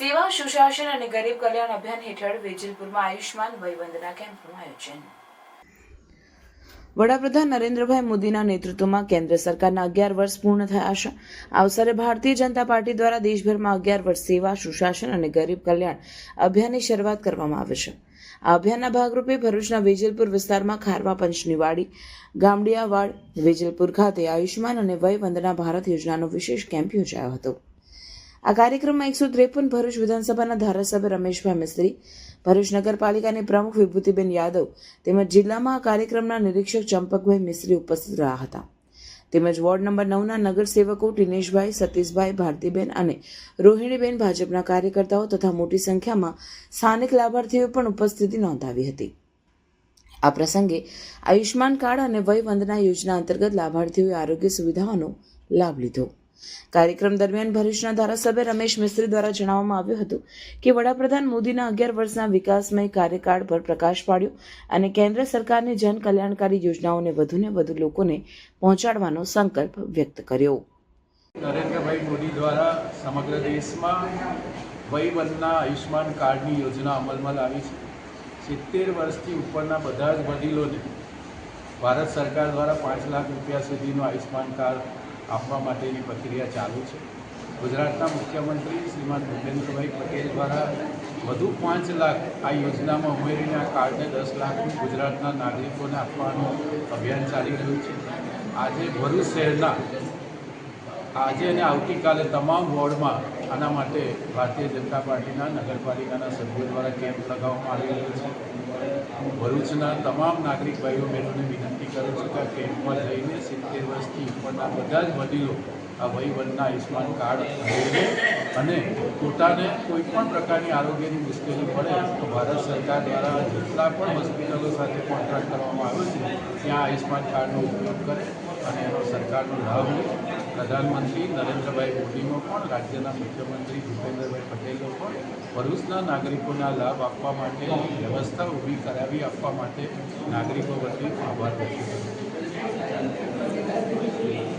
સેવા, સુશાસન અને ગરીબ કલ્યાણ અભિયાન હેઠળ વેજલપુરમાં આયુષ્માન વયવંદના કેમ્પનું આયોજન. વડાપ્રધાન નરેન્દ્રભાઈ મોદીના નેતૃત્વમાં કેન્દ્ર સરકારના અગિયાર વર્ષ પૂર્ણ થયા છે. આ અવસરે ભારતીય જનતા પાર્ટી દ્વારા દેશભરમાં અગિયાર વર્ષ સેવા, સુશાસન અને ગરીબ કલ્યાણ અભિયાનની શરૂઆત કરવામાં આવે છે. આ અભિયાનના ભાગરૂપે ભરૂચના વેજલપુર વિસ્તારમાં ખારવા પંચની વાડી ગામડિયાવાડ, વેજલપુર ખાતે આયુષ્માન અને વય વંદના ભારત યોજનાનો વિશેષ કેમ્પ યોજાયો હતો. આ કાર્યક્રમમાં એકસો ત્રેપન ભરૂચ વિધાનસભાના ધારાસભ્ય રમેશભાઈ મિસ્ત્રી ભરૂચ નગરપાલિકાની પ્રમુખ વિભૂતિબેન યાદવ તેમજ જિલ્લામાં આ કાર્યક્રમના નિરીક્ષક ચંપકભાઈ મિસ્ત્રી ઉપસ્થિત રહ્યા હતા. તેમજ વોર્ડ નંબર નવના નગરસેવકો ટીનેશભાઈ, સતીશભાઈ, ભારતીબેન અને રોહિણીબેન ભાજપના કાર્યકર્તાઓ તથા મોટી સંખ્યામાં સ્થાનિક લાભાર્થીઓએ પણ ઉપસ્થિતિ નોંધાવી હતી. આ પ્રસંગે આયુષ્માન કાર્ડ અને વય વંદના યોજના અંતર્ગત લાભાર્થીઓએ આરોગ્ય સુવિધાઓનો લાભ લીધો. કાર્યક્રમ દરમિયાન ભરૂચના ધારાસભ્ય રમેશ મિસ્ત્રી દ્વારા જણાવવામાં આવ્યું હતું કે વડાપ્રધાન મોદીના અગિયાર વર્ષના વિકાસમય કાર્યકાળ પર પ્રકાશ પાડ્યો અને કેન્દ્ર સરકારની જનકલ્યાણકારી યોજનાઓને વધુને વધુ લોકોને પહોંચાડવાનો સંકલ્પ વ્યક્ત કર્યો. નરેન્દ્રભાઈ મોદી દ્વારા સમગ્ર દેશમાં વયવંદના આયુષ્માન કાર્ડની યોજના અમલમાં લાવી છે. સિત્તેર વર્ષથી ઉપરના બધા જ વડીલોને ભારત સરકાર દ્વારા પાંચ લાખ રૂપિયા સુધીનું આયુષ્માન કાર્ડ આપવા માટેની પ્રક્રિયા ચાલુ છે. ગુજરાતના મુખ્યમંત્રી શ્રીમાન ભૂપેન્દ્રભાઈ પટેલ દ્વારા વધુ પાંચ લાખ આ યોજનામાં ઉમેરીને આ કાર્ડને દસ લાખ ગુજરાતના નાગરિકોને આપવાનું અભિયાન ચાલી રહ્યું છે. આજે ભરૂચ શહેરના, આજે અને આવતીકાલે તમામ વોર્ડમાં આના માટે ભારતીય જનતા પાર્ટીના નગરપાલિકાના સભ્યો દ્વારા કેમ્પ લગાવવામાં આવી રહ્યો છે. ભરૂચના તમામ નાગરિક ભાઈઓ બહેનોને વિનંતી કરું છું કે કેમ્પમાં જઈને સિત્તેર વર્ષથી ઉપરના બધા જ વડીલો આ વહીવટના આયુષ્માન કાર્ડ અને પોતાને કોઈ પણ પ્રકારની આરોગ્યની મુશ્કેલી પડે તો ભારત સરકાર દ્વારા જેટલા પણ હોસ્પિટલો સાથે કોન્ટ્રાક્ટ કરવામાં આવ્યો છે, ત્યાં આયુષ્યમાન કાર્ડનો ઉપયોગ કરે અને એનો સરકારનો લાભ લે. પ્રધાનમંત્રી નરેન્દ્રભાઈ મોદીનો પણ રાજ્યના મુખ્યમંત્રી ભૂપેન્દ્રભાઈ પટેલનો પણ ભરૂચના નાગરિકોના લાભ આપવા માટેની વ્યવસ્થા ઊભી કરાવી આપવા માટે નાગરિકો વતી આભાર વ્યક્ત કરું છું.